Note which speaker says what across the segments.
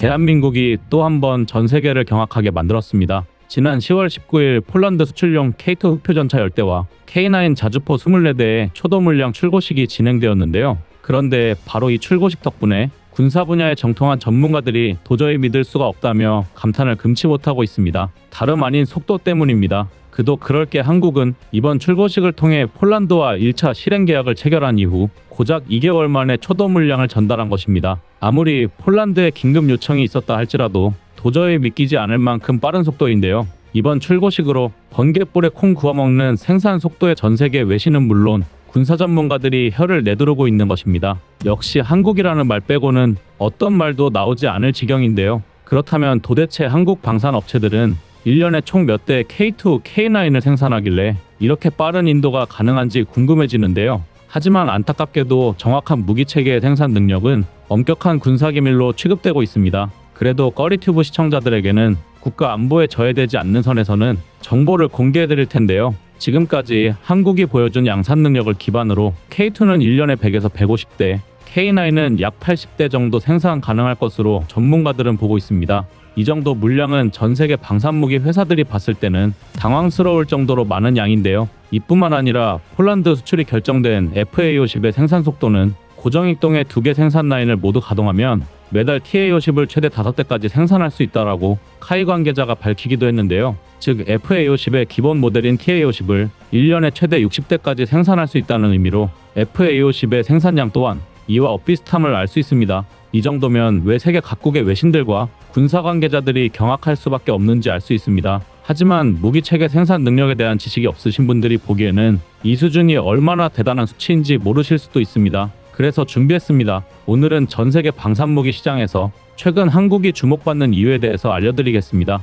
Speaker 1: 대한민국이 또 한 번 전 세계를 경악하게 만들었습니다. 지난 10월 19일 폴란드 수출용 K2 흑표 전차 열대와 K9 자주포 24대의 초도 물량 출고식이 진행되었는데요. 그런데 바로 이 출고식 덕분에 군사 분야에 정통한 전문가들이 도저히 믿을 수가 없다며 감탄을 금치 못하고 있습니다. 다름 아닌 속도 때문입니다. 그도 그럴 게 한국은 이번 출고식을 통해 폴란드와 1차 실행 계약을 체결한 이후 고작 2개월 만에 초도 물량을 전달한 것입니다. 아무리 폴란드에 긴급 요청이 있었다 할지라도 도저히 믿기지 않을 만큼 빠른 속도인데요. 이번 출고식으로 번개불에 콩 구워 먹는 생산 속도의 전 세계 외신은 물론 군사 전문가들이 혀를 내두르고 있는 것입니다. 역시 한국이라는 말 빼고는 어떤 말도 나오지 않을 지경인데요. 그렇다면 도대체 한국 방산 업체들은 1년에 총 몇대 K2, K9을 생산하길래 이렇게 빠른 인도가 가능한지 궁금해지는데요. 하지만 안타깝게도 정확한 무기 체계의 생산 능력은 엄격한 군사 기밀로 취급되고 있습니다. 그래도 꺼리튜브 시청자들에게는 국가 안보에 저해되지 않는 선에서는 정보를 공개해 드릴 텐데요. 지금까지 한국이 보여준 양산 능력을 기반으로 K2는 1년에 100에서 150대, K9은 약 80대 정도 생산 가능할 것으로 전문가들은 보고 있습니다. 이 정도 물량은 전 세계 방산무기 회사들이 봤을 때는 당황스러울 정도로 많은 양인데요. 이뿐만 아니라 폴란드 수출이 결정된 FA50의 생산 속도는 고정익동의 두 개 생산 라인을 모두 가동하면 매달 TA50을 최대 5대까지 생산할 수 있다라고 카이 관계자가 밝히기도 했는데요. 즉 FA50의 기본 모델인 TA50을 1년에 최대 60대까지 생산할 수 있다는 의미로 FA50의 생산량 또한 이와 엇비슷함을 알 수 있습니다. 이 정도면 왜 세계 각국의 외신들과 군사 관계자들이 경악할 수밖에 없는지 알 수 있습니다. 하지만 무기 체계 생산 능력에 대한 지식이 없으신 분들이 보기에는 이 수준이 얼마나 대단한 수치인지 모르실 수도 있습니다. 그래서 준비했습니다. 오늘은 전 세계 방산무기 시장에서 최근 한국이 주목받는 이유에 대해서 알려드리겠습니다.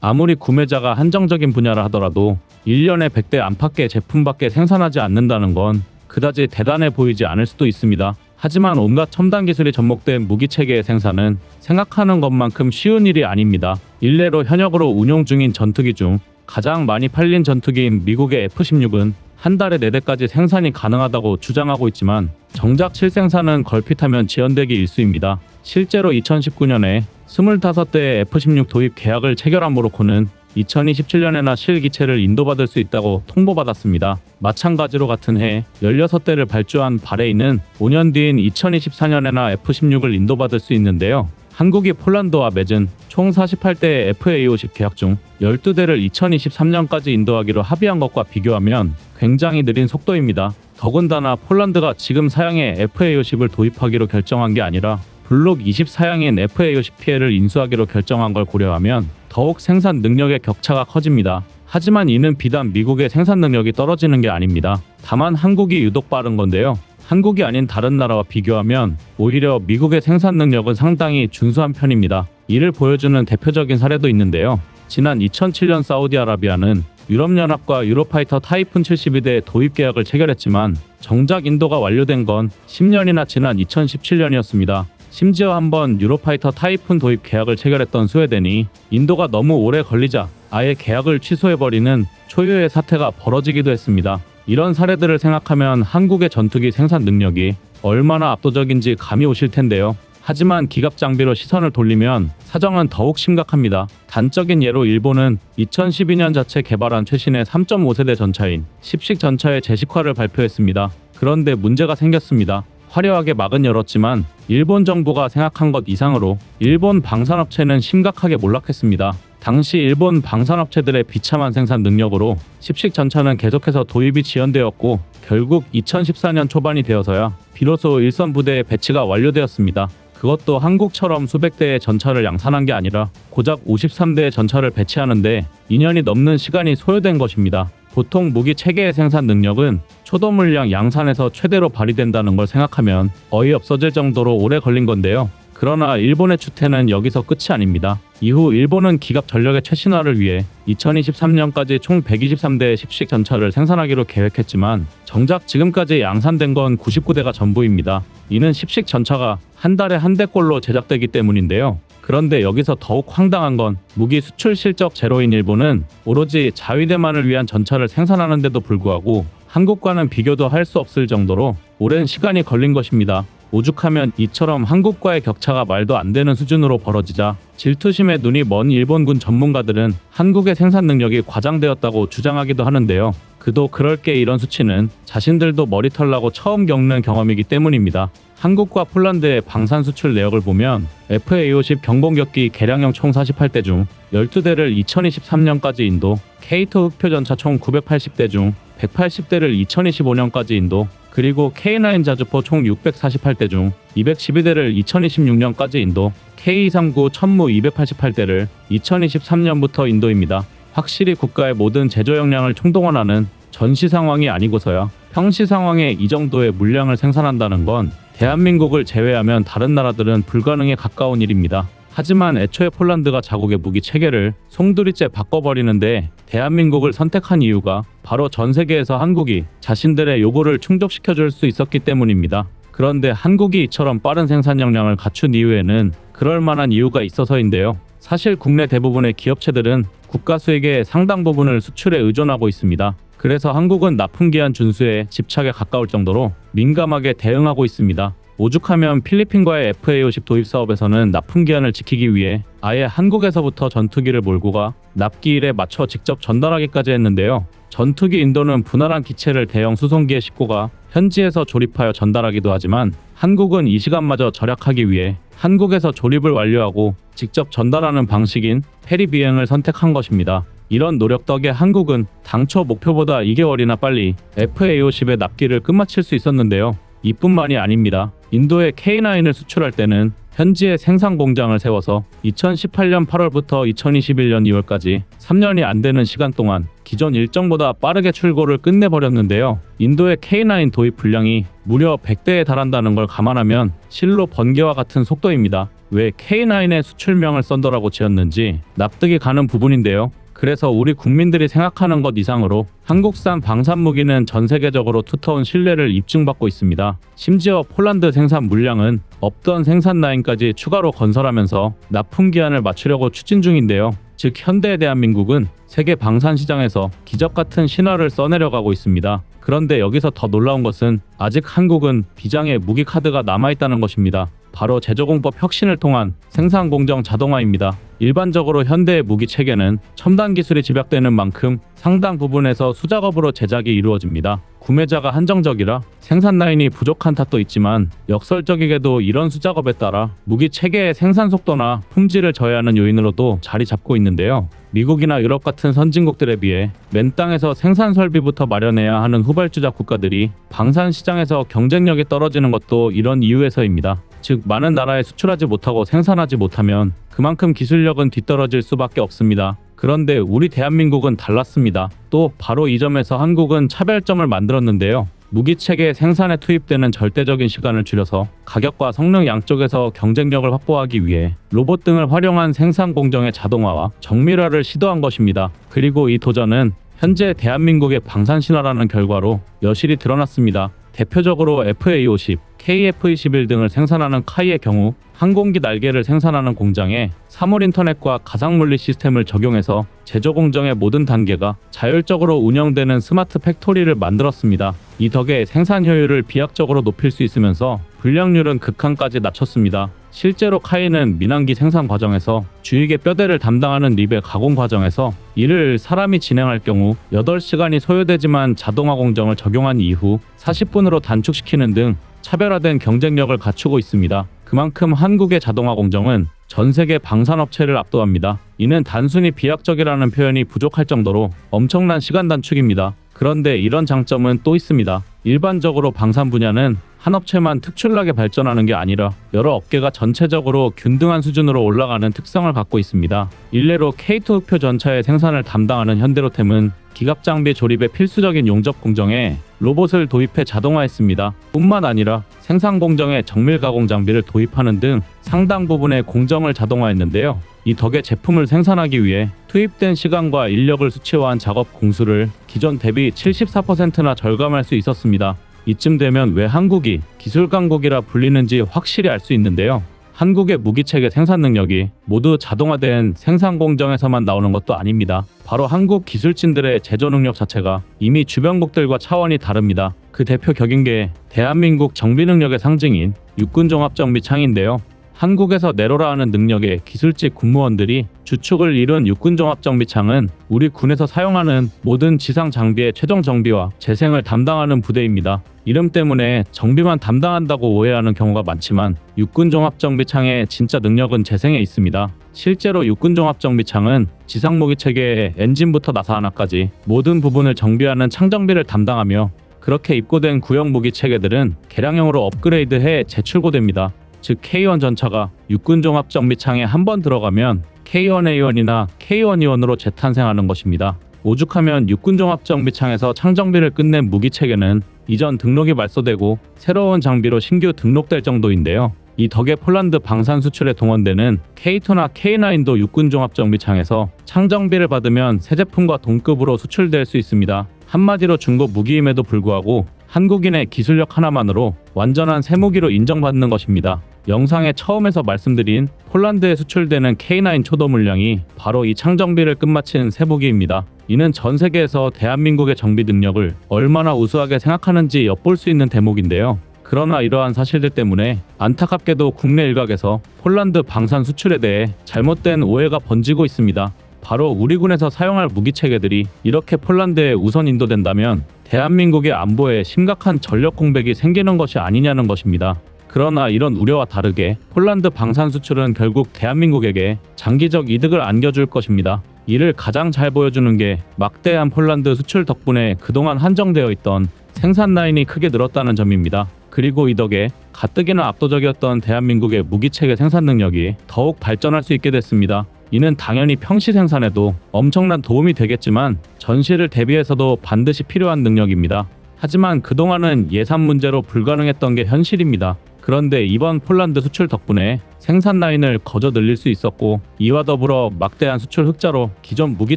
Speaker 1: 아무리 구매자가 한정적인 분야를 하더라도 1년에 100대 안팎의 제품밖에 생산하지 않는다는 건 그다지 대단해 보이지 않을 수도 있습니다. 하지만 온갖 첨단 기술이 접목된 무기 체계의 생산은 생각하는 것만큼 쉬운 일이 아닙니다. 일례로 현역으로 운용 중인 전투기 중 가장 많이 팔린 전투기인 미국의 F-16은 한 달에 4대까지 생산이 가능하다고 주장하고 있지만 정작 실생산은 걸핏하면 지연되기 일쑤입니다. 실제로 2019년에 25대의 F-16 도입 계약을 체결한 모로코는 2027년에나 실기체를 인도받을 수 있다고 통보받았습니다. 마찬가지로 같은 해 16대를 발주한 바레인은 5년 뒤인 2024년에나 F-16을 인도받을 수 있는데요. 한국이 폴란드와 맺은 총 48대의 FA50 계약 중 12대를 2023년까지 인도하기로 합의한 것과 비교하면 굉장히 느린 속도입니다. 더군다나 폴란드가 지금 사양의 FA50을 도입하기로 결정한 게 아니라 블록 24양인 FA50PL을 인수하기로 결정한 걸 고려하면 더욱 생산 능력의 격차가 커집니다. 하지만 이는 비단 미국의 생산 능력이 떨어지는 게 아닙니다. 다만 한국이 유독 빠른 건데요. 한국이 아닌 다른 나라와 비교하면 오히려 미국의 생산 능력은 상당히 준수한 편입니다. 이를 보여주는 대표적인 사례도 있는데요. 지난 2007년 사우디아라비아는 유럽연합과 유로파이터 타이푼 72대 도입 계약을 체결했지만 정작 인도가 완료된 건 10년이나 지난 2017년이었습니다. 심지어 한번 유로파이터 타이푼 도입 계약을 체결했던 스웨덴이 인도가 너무 오래 걸리자 아예 계약을 취소해버리는 초유의 사태가 벌어지기도 했습니다. 이런 사례들을 생각하면 한국의 전투기 생산 능력이 얼마나 압도적인지 감이 오실 텐데요. 하지만 기갑 장비로 시선을 돌리면 사정은 더욱 심각합니다. 단적인 예로 일본은 2012년 자체 개발한 최신의 3.5세대 전차인 10식 전차의 제식화를 발표했습니다. 그런데 문제가 생겼습니다. 화려하게 막은 열었지만 일본 정부가 생각한 것 이상으로 일본 방산업체는 심각하게 몰락했습니다. 당시 일본 방산업체들의 비참한 생산 능력으로 10식 전차는 계속해서 도입이 지연되었고 결국 2014년 초반이 되어서야 비로소 일선 부대의 배치가 완료되었습니다. 그것도 한국처럼 수백 대의 전차를 양산한 게 아니라 고작 53대의 전차를 배치하는데 2년이 넘는 시간이 소요된 것입니다. 보통 무기 체계의 생산 능력은 초도 물량 양산에서 최대로 발휘된다는 걸 생각하면 어이없어질 정도로 오래 걸린 건데요. 그러나 일본의 추태는 여기서 끝이 아닙니다. 이후 일본은 기갑 전력의 최신화를 위해 2023년까지 총 123대의 10식 전차를 생산하기로 계획했지만 정작 지금까지 양산된 건 99대가 전부입니다. 이는 10식 전차가 한 달에 한 대꼴로 제작되기 때문인데요. 그런데 여기서 더욱 황당한 건 무기 수출 실적 제로인 일본은 오로지 자위대만을 위한 전차를 생산하는데도 불구하고 한국과는 비교도 할 수 없을 정도로 오랜 시간이 걸린 것입니다. 오죽하면 이처럼 한국과의 격차가 말도 안 되는 수준으로 벌어지자 질투심에 눈이 먼 일본군 전문가들은 한국의 생산 능력이 과장되었다고 주장하기도 하는데요. 그도 그럴 게 이런 수치는 자신들도 머리 털 나고 처음 겪는 경험이기 때문입니다. 한국과 폴란드의 방산 수출 내역을 보면 FA50 경공격기 개량형 총 48대 중 12대를 2023년까지 인도, K2 흑표 전차 총 980대 중 180대를 2025년까지 인도, 그리고 K9 자주포 총 648대 중 212대를 2026년까지 인도, K239 천무 288대를 2023년부터 인도입니다. 확실히 국가의 모든 제조 역량을 총동원하는 전시 상황이 아니고서야 평시 상황에 이 정도의 물량을 생산한다는 건 대한민국을 제외하면 다른 나라들은 불가능에 가까운 일입니다. 하지만 애초에 폴란드가 자국의 무기 체계를 송두리째 바꿔버리는데 대한민국을 선택한 이유가 바로 전 세계에서 한국이 자신들의 요구를 충족시켜줄 수 있었기 때문입니다. 그런데 한국이 이처럼 빠른 생산 역량을 갖춘 이유에는 그럴 만한 이유가 있어서인데요. 사실 국내 대부분의 기업체들은 국가 수익의 상당 부분을 수출에 의존하고 있습니다. 그래서 한국은 납품 기한 준수에 집착에 가까울 정도로 민감하게 대응하고 있습니다. 오죽하면 필리핀과의 FA50 도입 사업에서는 납품 기한을 지키기 위해 아예 한국에서부터 전투기를 몰고 가 납기일에 맞춰 직접 전달하기까지 했는데요. 전투기 인도는 분할한 기체를 대형 수송기에 싣고 가 현지에서 조립하여 전달하기도 하지만 한국은 이 시간마저 절약하기 위해 한국에서 조립을 완료하고 직접 전달하는 방식인 페리 비행을 선택한 것입니다. 이런 노력 덕에 한국은 당초 목표보다 2개월이나 빨리 FA50의 납기를 끝마칠 수 있었는데요. 이뿐만이 아닙니다. 인도에 K9을 수출할 때는 현지에 생산 공장을 세워서 2018년 8월부터 2021년 2월까지 3년이 안 되는 시간 동안 기존 일정보다 빠르게 출고를 끝내버렸는데요. 인도의 K9 도입 분량이 무려 100대에 달한다는 걸 감안하면 실로 번개와 같은 속도입니다. 왜 K9의 수출명을 썬더라고 지었는지 납득이 가는 부분인데요. 그래서 우리 국민들이 생각하는 것 이상으로 한국산 방산 무기는 전 세계적으로 두터운 신뢰를 입증받고 있습니다. 심지어 폴란드 생산 물량은 없던 생산 라인까지 추가로 건설하면서 납품 기한을 맞추려고 추진 중인데요. 즉 현대 대한민국은 세계 방산 시장에서 기적 같은 신화를 써내려가고 있습니다. 그런데 여기서 더 놀라운 것은 아직 한국은 비장의 무기 카드가 남아있다는 것입니다. 바로 제조공법 혁신을 통한 생산 공정 자동화입니다. 일반적으로 현대의 무기 체계는 첨단 기술이 집약되는 만큼 상당 부분에서 수작업으로 제작이 이루어집니다. 구매자가 한정적이라 생산 라인이 부족한 탓도 있지만 역설적이게도 이런 수작업에 따라 무기 체계의 생산 속도나 품질을 저해하는 요인으로도 자리 잡고 있는데요. 미국이나 유럽 같은 선진국들에 비해 맨 땅에서 생산 설비부터 마련해야 하는 후발주자 국가들이 방산 시장에서 경쟁력이 떨어지는 것도 이런 이유에서입니다. 즉 많은 나라에 수출하지 못하고 생산하지 못하면 그만큼 기술력은 뒤떨어질 수밖에 없습니다. 그런데 우리 대한민국은 달랐습니다. 또 바로 이 점에서 한국은 차별점을 만들었는데요. 무기 체계 생산에 투입되는 절대적인 시간을 줄여서 가격과 성능 양쪽에서 경쟁력을 확보하기 위해 로봇 등을 활용한 생산 공정의 자동화와 정밀화를 시도한 것입니다. 그리고 이 도전은 현재 대한민국의 방산 신화라는 결과로 여실히 드러났습니다. 대표적으로 FA50, KF21 등을 생산하는 카이의 경우 항공기 날개를 생산하는 공장에 사물 인터넷과 가상물리 시스템을 적용해서 제조 공정의 모든 단계가 자율적으로 운영되는 스마트 팩토리를 만들었습니다. 이 덕에 생산 효율을 비약적으로 높일 수 있으면서 불량률은 극한까지 낮췄습니다. 실제로 카이는 민항기 생산 과정에서 주익의 뼈대를 담당하는 립의 가공 과정에서 이를 사람이 진행할 경우 8시간이 소요되지만 자동화 공정을 적용한 이후 40분으로 단축시키는 등 차별화된 경쟁력을 갖추고 있습니다. 그만큼 한국의 자동화 공정은 전 세계 방산업체를 압도합니다. 이는 단순히 비약적이라는 표현이 부족할 정도로 엄청난 시간 단축입니다. 그런데 이런 장점은 또 있습니다. 일반적으로 방산 분야는 한 업체만 특출나게 발전하는 게 아니라 여러 업계가 전체적으로 균등한 수준으로 올라가는 특성을 갖고 있습니다. 일례로 K2 흑표 전차의 생산을 담당하는 현대로템은 기갑 장비 조립의 필수적인 용접 공정에 로봇을 도입해 자동화했습니다. 뿐만 아니라 생산 공정에 정밀 가공 장비를 도입하는 등 상당 부분의 공정을 자동화했는데요. 이 덕에 제품을 생산하기 위해 투입된 시간과 인력을 수치화한 작업 공수를 기존 대비 74%나 절감할 수 있었습니다. 이쯤 되면 왜 한국이 기술 강국이라 불리는지 확실히 알 수 있는데요. 한국의 무기체계 생산 능력이 모두 자동화된 생산 공정에서만 나오는 것도 아닙니다. 바로 한국 기술진들의 제조 능력 자체가 이미 주변국들과 차원이 다릅니다. 그 대표 격인 게 대한민국 정비 능력의 상징인 육군 종합 정비 창인데요. 한국에서 내로라 하는 능력의 기술직 군무원들이 주축을 이룬 육군종합정비창은 우리 군에서 사용하는 모든 지상 장비의 최종 정비와 재생을 담당하는 부대입니다. 이름 때문에 정비만 담당한다고 오해하는 경우가 많지만 육군종합정비창의 진짜 능력은 재생에 있습니다. 실제로 육군종합정비창은 지상무기 체계의 엔진부터 나사 하나까지 모든 부분을 정비하는 창정비를 담당하며 그렇게 입고된 구형 무기 체계들은 개량형으로 업그레이드해 재출고됩니다. 즉 K1 전차가 육군 종합 정비창에 한 번 들어가면 K1A1이나 K1E1으로 재탄생하는 것입니다. 오죽하면 육군 종합 정비창에서 창정비를 끝낸 무기 체계는 이전 등록이 말소되고 새로운 장비로 신규 등록될 정도인데요. 이 덕에 폴란드 방산 수출에 동원되는 K2나 K9도 육군 종합 정비창에서 창정비를 받으면 새 제품과 동급으로 수출될 수 있습니다. 한마디로 중고 무기임에도 불구하고 한국인의 기술력 하나만으로 완전한 새무기로 인정받는 것입니다. 영상에 처음에서 말씀드린 폴란드에 수출되는 K9 초도 물량이 바로 이 창정비를 끝마친 새무기입니다. 이는 전 세계에서 대한민국의 정비 능력을 얼마나 우수하게 생각하는지 엿볼 수 있는 대목인데요. 그러나 이러한 사실들 때문에 안타깝게도 국내 일각에서 폴란드 방산 수출에 대해 잘못된 오해가 번지고 있습니다. 바로 우리 군에서 사용할 무기 체계들이 이렇게 폴란드에 우선 인도된다면 대한민국의 안보에 심각한 전력 공백이 생기는 것이 아니냐는 것입니다. 그러나 이런 우려와 다르게 폴란드 방산 수출은 결국 대한민국에게 장기적 이득을 안겨줄 것입니다. 이를 가장 잘 보여주는 게 막대한 폴란드 수출 덕분에 그동안 한정되어 있던 생산 라인이 크게 늘었다는 점입니다. 그리고 이 덕에 가뜩이나 압도적이었던 대한민국의 무기체계 생산 능력이 더욱 발전할 수 있게 됐습니다. 이는 당연히 평시 생산에도 엄청난 도움이 되겠지만 전시를 대비해서도 반드시 필요한 능력입니다. 하지만 그동안은 예산 문제로 불가능했던 게 현실입니다. 그런데 이번 폴란드 수출 덕분에 생산 라인을 거저 늘릴 수 있었고 이와 더불어 막대한 수출 흑자로 기존 무기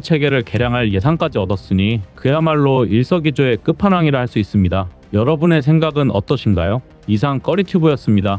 Speaker 1: 체계를 개량할 예산까지 얻었으니 그야말로 일석이조의 끝판왕이라 할 수 있습니다. 여러분의 생각은 어떠신가요? 이상 꺼리튜브였습니다.